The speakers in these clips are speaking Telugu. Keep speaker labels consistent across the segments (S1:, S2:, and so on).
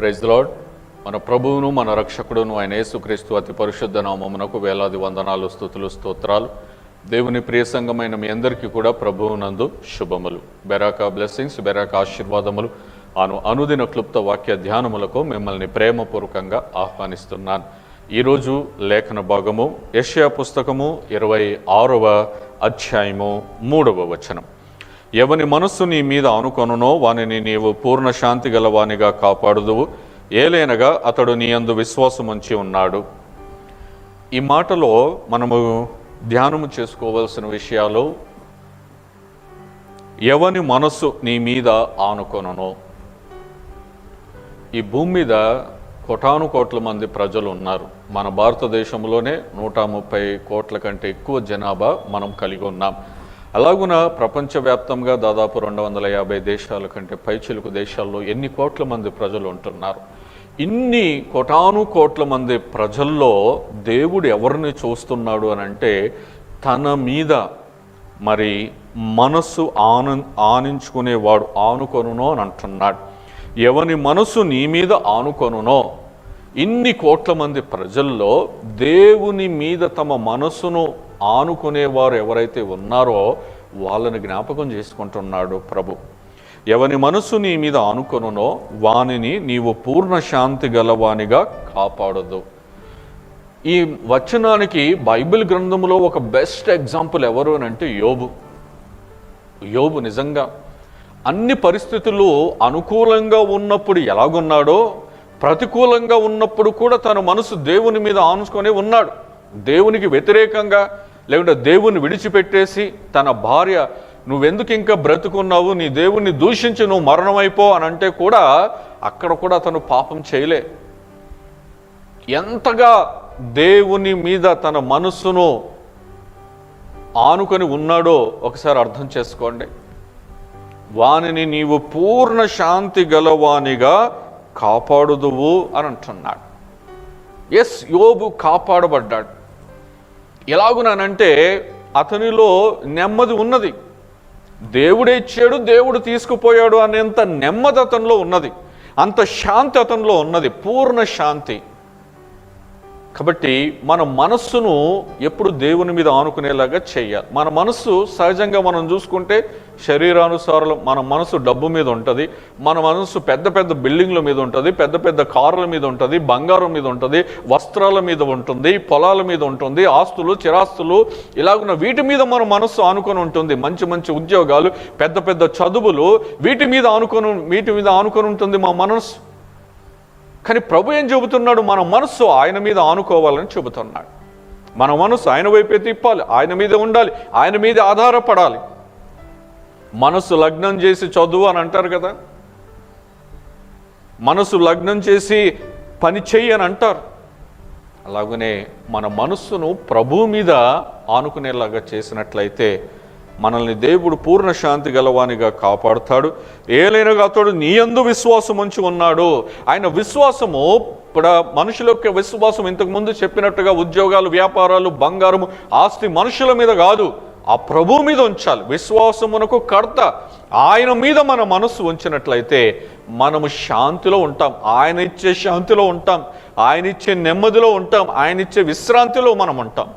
S1: ప్రైజ్ లార్డ్ మన ప్రభువును మన రక్షకుడును ఆయన యేసుక్రీస్తు అతి పరిశుద్ధ నామమునకు వేలాది వందనాలు స్థుతులు స్తోత్రాలు. దేవుని ప్రియ సంఘమైన మీ అందరికీ కూడా ప్రభువునందు శుభములు. బెరాక బ్లెస్సింగ్స్ బెరాక ఆశీర్వాదములు అను అనుదిన క్లుప్త వాక్య ధ్యానములకు మిమ్మల్ని ప్రేమపూర్వకంగా ఆహ్వానిస్తున్నాను. ఈరోజు లేఖన భాగము యష్యా పుస్తకము ఇరవై ఆరవ అధ్యాయము మూడవ వచనం. ఎవని మనస్సు నీ మీద అనుకొనునో వానిని నీవు పూర్ణ శాంతి గల వానిగా కాపాడుదువు. ఏలైనగా అతడు నీ అందు విశ్వాసముంచి ఉన్నాడు. ఈ మాటలో మనము ధ్యానము చేసుకోవలసిన విషయాలు ఎవని మనస్సు నీ మీద ఆనుకొనునో. ఈ భూమి మీద కోటాను కోట్ల మంది ప్రజలు ఉన్నారు. మన భారతదేశంలోనే నూట ముప్పై కోట్ల కంటే ఎక్కువ జనాభా మనం కలిగి ఉన్నాం. అలాగున ప్రపంచవ్యాప్తంగా దాదాపు రెండు వందల యాభై దేశాల కంటే పైచిలుకు దేశాల్లో ఎన్ని కోట్ల మంది ప్రజలు ఉంటున్నారు? ఇన్ని కోటాను కోట్ల మంది ప్రజల్లో దేవుడు ఎవరిని చూస్తున్నాడు అని అంటే తన మీద మరి మనస్సు ఆన ఆనించుకునేవాడు ఆనుకొనునో అని అంటున్నాడు. ఎవని మనసు నీ మీద ఆనుకొనునో? ఇన్ని కోట్ల మంది ప్రజల్లో దేవుని మీద తమ మనసును ఆనుకునేవారు ఎవరైతే ఉన్నారో వాళ్ళని జ్ఞాపకం చేసుకుంటున్నాడు ప్రభు. ఎవని మనసు నీ మీద ఆనుకొనునో వానిని నీవు పూర్ణ శాంతి గలవానిగా కాపాడదు. ఈ వచనానికి బైబిల్ గ్రంథంలో ఒక బెస్ట్ ఎగ్జాంపుల్ ఎవరు అని అంటే యోబు. యోబు నిజంగా అన్ని పరిస్థితులు అనుకూలంగా ఉన్నప్పుడు ఎలాగున్నాడో ప్రతికూలంగా ఉన్నప్పుడు కూడా తన మనసు దేవుని మీద ఆనుకొని ఉన్నాడు. దేవునికి వ్యతిరేకంగా లేకుంటే దేవుని విడిచిపెట్టేసి తన భార్య నువ్వెందుకు ఇంకా బ్రతుకున్నావు? నీ దేవుణ్ణి దూషించి నువ్వు మరణమైపో అని అంటే కూడా అక్కడ కూడా తను పాపం చేయలే. ఎంతగా దేవుని మీద తన మనస్సును ఆనుకొని ఉన్నాడో ఒకసారి అర్థం చేసుకోండి. వానిని నీవు పూర్ణ శాంతి గలవానిగా కాపాడుదువు అని అంటున్నాడు. ఎస్ యోబు కాపాడబడ్డాడు. ఎలాగునానంటే అతనిలో నెమ్మది ఉన్నది. దేవుడే ఇచ్చాడు దేవుడు తీసుకుపోయాడు అనేంత నెమ్మది అతనిలో ఉన్నది. అంత శాంతి అతనిలో ఉన్నది. పూర్ణ శాంతి. కాబట్టి మన మనస్సును ఎప్పుడు దేవుని మీద ఆనుకునేలాగా చేయాలి. మన మనస్సు సహజంగా మనం చూసుకుంటే శరీరానుసారాలు మన మనసు డబ్బు మీద ఉంటుంది మన మనసు పెద్ద పెద్ద బిల్డింగ్ల మీద ఉంటుంది పెద్ద పెద్ద కార్ల మీద ఉంటుంది బంగారం మీద ఉంటుంది వస్త్రాల మీద ఉంటుంది పొలాల మీద ఉంటుంది ఆస్తులు చిరాస్తులు ఇలాగున్న వీటి మీద మన మనస్సు ఆనుకొని ఉంటుంది. మంచి మంచి ఉద్యోగాలు పెద్ద పెద్ద చదువులు వీటి మీద ఆనుకొని వీటి మీద ఆనుకొని ఉంటుంది మా మనస్సు. కానీ ప్రభు ఏం చెబుతున్నాడు? మన మనస్సు ఆయన మీద ఆనుకోవాలని చెబుతున్నాడు. మన మనసు ఆయన వైపే తిప్పాలి ఆయన మీద ఉండాలి ఆయన మీద ఆధారపడాలి. మనస్సు లగ్నం చేసి చదువు అని అంటారు కదా? మనసు లగ్నం చేసి పని చెయ్యి అని అంటారు. అలాగనే మన మనస్సును ప్రభువు మీద ఆనుకునేలాగా చేసినట్లయితే మనల్ని దేవుడు పూర్ణ శాంతి గలవానిగా కాపాడుతాడు. ఏలైనగా అతడు నీ యందు విశ్వాసం ఉంచి ఉన్నాడు. ఆయన విశ్వాసము ఇప్పుడు మనుషుల యొక్క విశ్వాసం ఇంతకుముందు చెప్పినట్టుగా ఉద్యోగాలు వ్యాపారాలు బంగారము ఆస్తి మనుషుల మీద కాదు. ఆ ప్రభు మీద ఉంచాలి. విశ్వాసమునకు కర్త. ఆయన మీద మన మనస్సు ఉంచినట్లయితే మనము శాంతిలో ఉంటాం. ఆయన ఇచ్చే శాంతిలో ఉంటాం. ఆయన ఇచ్చే నెమ్మదిలో ఉంటాం. ఆయన ఇచ్చే విశ్రాంతిలో మనం ఉంటాం.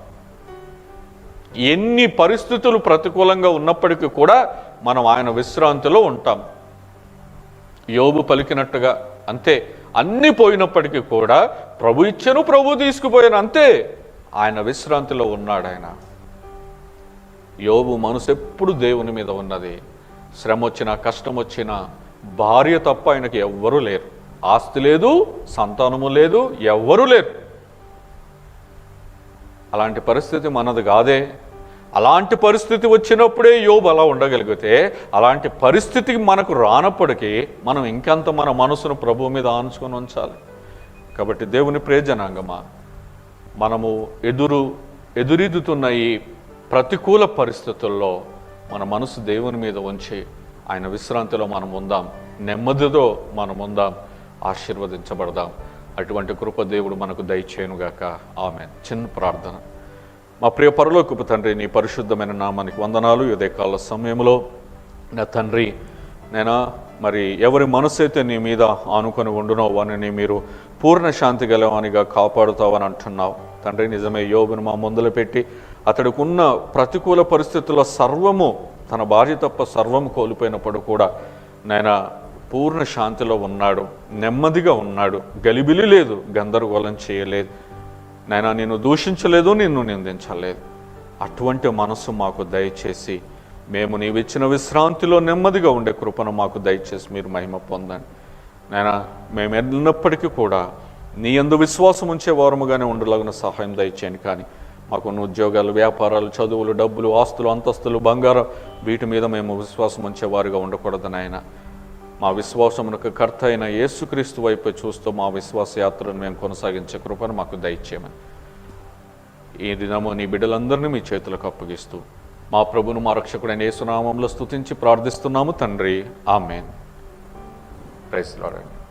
S1: ఎన్ని పరిస్థితులు ప్రతికూలంగా ఉన్నప్పటికీ కూడా మనం ఆయన విశ్రాంతిలో ఉంటాం. యోబు పలికినట్టుగా అంతే. అన్ని పోయినప్పటికీ కూడా ప్రభు ఇచ్చను ప్రభు తీసుకుపోయాను అంతే. ఆయన విశ్రాంతిలో ఉన్నాడు ఆయన. యోబు మనసు ఎప్పుడు దేవుని మీద ఉన్నది. శ్రమ వచ్చినా కష్టం వచ్చినా భార్య తప్ప ఆయనకి ఎవ్వరూ లేరు. ఆస్తి లేదు సంతానము లేదు ఎవ్వరూ లేరు. అలాంటి పరిస్థితి మనది కాదే. అలాంటి పరిస్థితి వచ్చినప్పుడే యోబు అలా ఉండగలిగితే అలాంటి పరిస్థితికి మనకు రానప్పటికీ మనం ఇంకెంత మన మనసును ప్రభువు మీద ఆనుచుకొని ఉంచాలి. కాబట్టి దేవుని ప్రయోజనాంగమా మనము ఎదురు ఎదురిద్దుతున్న ఈ ప్రతికూల పరిస్థితుల్లో మన మనసు దేవుని మీద ఉంచి ఆయన విశ్రాంతిలో మనం ఉందాం. నెమ్మదితో మనం ఉందాం. ఆశీర్వదించబడదాం. అటువంటి కృప దేవుడు మనకు దయచేయనుగాక. ఆమె చిన్న ప్రార్థన. మా ప్రియ పరలోకపు తండ్రి నీ పరిశుద్ధమైన నామానికి వందనాలు. ఉదయకాల సమయంలో నా తండ్రి నేను మరి ఎవరి మనసు అయితే నీ మీద ఆనుకొని ఉండునో వాని మీరు పూర్ణ శాంతి గలవానిగా కాపాడుతావని అంటున్నావు. తండ్రి నిజమే యోగును మా ముందులు పెట్టి అతడికి ఉన్న ప్రతికూల పరిస్థితుల్లో సర్వము తన భార్య తప్ప సర్వము కోల్పోయినప్పుడు కూడా నాయన పూర్ణ శాంతిలో ఉన్నాడు నెమ్మదిగా ఉన్నాడు. గలిబిలి లేదు గందరగోళం చేయలేదు. నాయన నిన్ను దూషించలేదు నిన్ను నిందించలేదు. అటువంటి మనసు మాకు దయచేసి మేము నీవిచ్చిన విశ్రాంతిలో నెమ్మదిగా ఉండే కృపను మాకు దయచేసి మీరు మహిమ పొందండి. నాయన మేము ఎన్నప్పటికీ కూడా నీ ఎందు విశ్వాసం ఉంచే వారముగానే ఉండలాగిన సహాయం దయచేయండి. కానీ మాకున్న ఉద్యోగాలు వ్యాపారాలు చదువులు డబ్బులు ఆస్తులు అంతస్తులు బంగారం వీటి మీద మేము విశ్వాసం ఉంచేవారుగా ఉండకూడదు నాయన మా విశ్వాసమునకు కర్త అయిన యేసుక్రీస్తు వైపు చూస్తూ మా విశ్వాస యాత్రను మేము కొనసాగించే కృపను మాకు దయచేయమని. ఈ దినము నీ బిడ్డలందరినీ మీ చేతులకు అప్పగిస్తూ మా ప్రభును మా రక్షకుడైన యేసునామంలో స్తుతించి ప్రార్థిస్తున్నాము తండ్రి. ఆమెన్. Praise Lord.